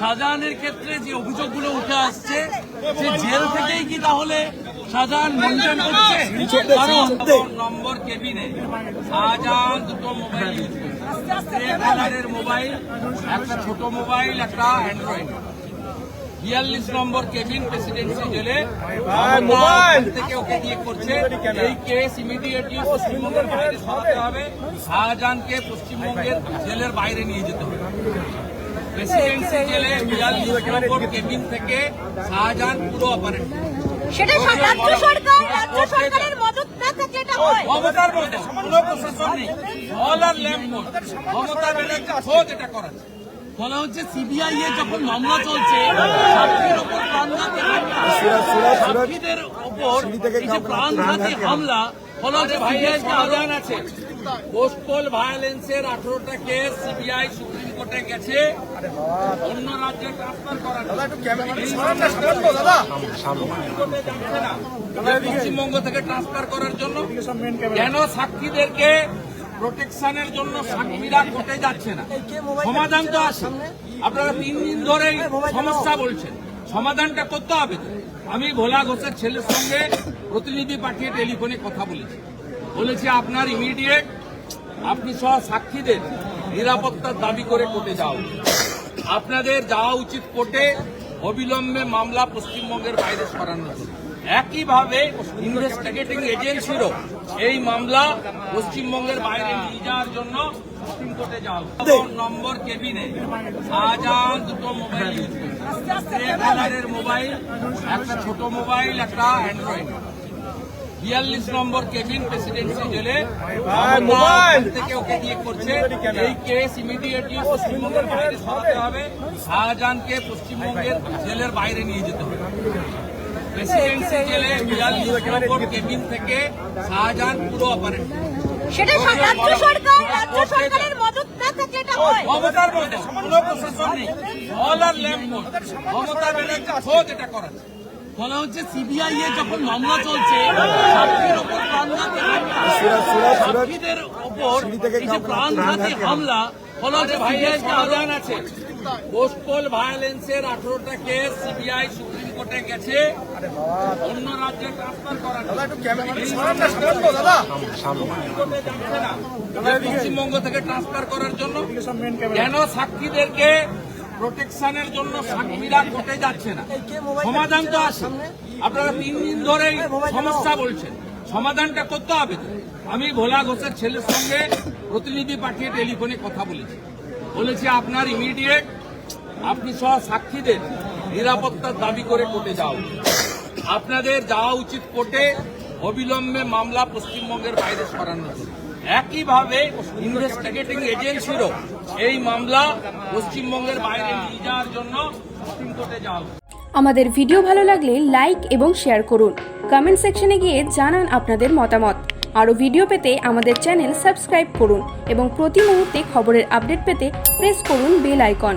শাহজাহানের ক্ষেত্রে যে অভিযোগগুলো উঠে আসছে যে জেল থেকেই কি তাহলে শাহজাহান করছে? কারণ নম্বর কেবিনে শাহজাহান দুটো মোবাইল ইউজ করছে মোবাইল একটা ছোট মোবাইল একটা অ্যান্ড্রয়েড। বিয়াল্লিশ নম্বর কেবিন প্রেসিডেন্সি জেলে থেকে ওকে দিয়ে করছে। এই কেস ইমিডিয়েটলি পশ্চিমবঙ্গের বাইরে সরাতে হবে। শাহজাহানকে পশ্চিমবঙ্গের জেলের বাইরে নিয়ে যেতে হবে। প্রেসিডেন্সি জেলে বিয়াল্লিশ নম্বর কেবিন থেকে শাহজাহান পুরো অপারেট সেটা রাজ্য সরকার রাজ্য সরকারের মদত না থাকলে এটা হয়। মমতার মধ্যে কোনো প্রশাসন নেই। অল আর ল্যাম্প মমতা ব্যানার্জি খোঁজ এটা করাচ্ছে বলা হচ্ছে সিবিআই এ যখন মামলা চলছে সাক্ষীর ওপর প্রাণঘাতী হামলা। ওপর এই যে প্রাণঘাতী হামলা। বলা হচ্ছে কে আদান আছে। পোস্টপল ভায়োলেন্সের আঠারোটা কেস সিবিআই সুপ্রিম কোর্টে গেছে। অন্য রাজ্যে ট্রান্সফার করার পশ্চিমবঙ্গ থেকে ট্রান্সফার করার জন্য কেন সাক্ষীদেরকে প্রোটেকশনের জন্য সাক্ষীরা কোর্টে যাচ্ছে না? সমাধান তো আছে। আপনারা তিন দিন ধরেই সমস্যা বলছেন। সমাধানটা করতে হবে আমি ভোলা ঘোষের ছেলের সঙ্গে প্রতিনিধি পাঠিয়ে টেলিফোনে কথা বলেছি। বলেছি আপনার ইমিডিয়েট আপনি সহ সাক্ষীদের নিরাপত্তার দাবি করে কোর্টে যাওয়া উচিত। আপনাদের যাওয়া উচিত কোর্টে অবিলম্বে মামলা পশ্চিমবঙ্গের বাইরে সরানোর জন্য। একইভাবে ইনভেস্টিগেটিং এজেন্সিরও এই মামলা পশ্চিমবঙ্গের বাইরে নিয়ে যাওয়ার জন্য সুপ্রিম কোর্টে যাওয়া উচিত। নম্বর কেবিনে শাহজাহান দুটো মোবাইল। ইউজ করছে মোবাইল একটা ছোট মোবাইল একটা অ্যান্ড্রয়েড বিয়াল্লিশ নম্বর কেবিন প্রেসিডেন্সি জেলে থেকে ওকে দিয়ে করছে। এই কেস ইমিডিয়েটলি পশ্চিমবঙ্গের বাইরে সরাতে হবে। শাহজাহানকে পশ্চিমবঙ্গের জেলের বাইরে নিয়ে যেতে হবে। প্রেসিডেন্সি জেলে বিয়াল্লিশ নম্বর কেবিন থেকে শাহজাহান পুরো অপারেট সেটা রাজ্য সরকার রাজ্য সরকারের মদত না থাকলে এটা হয়। মমতার মধ্যে কোনো প্রশাসন নেই। অল আর ল্যাম্প মমতা ব্যানার্জি খোঁজ এটা করাচ্ছে বলা হচ্ছে সিবিআই এ যখন মামলা চলছে ওপর প্রাণঘাতী হামলা। সাক্ষীদের ওপর এই যে প্রাণঘাতী হামলা বলা হচ্ছে আছে। পোস্টপল ভায়োলেন্সের আঠারোটা কেস সিবিআই সুপ্রিম কোর্টে গেছে। অন্য রাজ্যে ট্রান্সফার পশ্চিমবঙ্গ থেকে ট্রান্সফার করার জন্য। কেন সাক্ষীদেরকে প্রোটেকশনের জন্য সাক্ষীরা ঘটে যাচ্ছে না। সমাধান তো আছে। আপনারা তিন দিন ধরেই সমস্যা বলছেন। সমাধানটা করতে হবে। আমি ভোলা ঘোষের ছেলের সঙ্গে প্রতিনিধি পাঠিয়ে টেলিফোনে কথা বলেছি। বলেছি আপনার ইমিডিয়েট আপনি সহ সাক্ষীদের নিরাপত্তার দাবি করে কোর্টে যাওয়া উচিত। আপনাদের যাওয়া উচিত কোর্টে অবিলম্বে মামলা পশ্চিমবঙ্গের বাইরে সরানোর জন্য। একইভাবে ইনভেস্টিগেটিং এজেন্সিরও এই মামলা পশ্চিমবঙ্গের বাইরে নিয়ে যাওয়ার জন্য সুপ্রিম কোর্টে যাওয়া আমাদের ভিডিও ভালো লাগলে লাইক এবং শেয়ার করুন। কমেন্ট সেকশনে গিয়ে জানান আপনাদের মতামত। আরও ভিডিও পেতে আমাদের চ্যানেল সাবস্ক্রাইব করুন এবং প্রতি মুহূর্তে খবরের আপডেট পেতে প্রেস করুন বেল আইকন।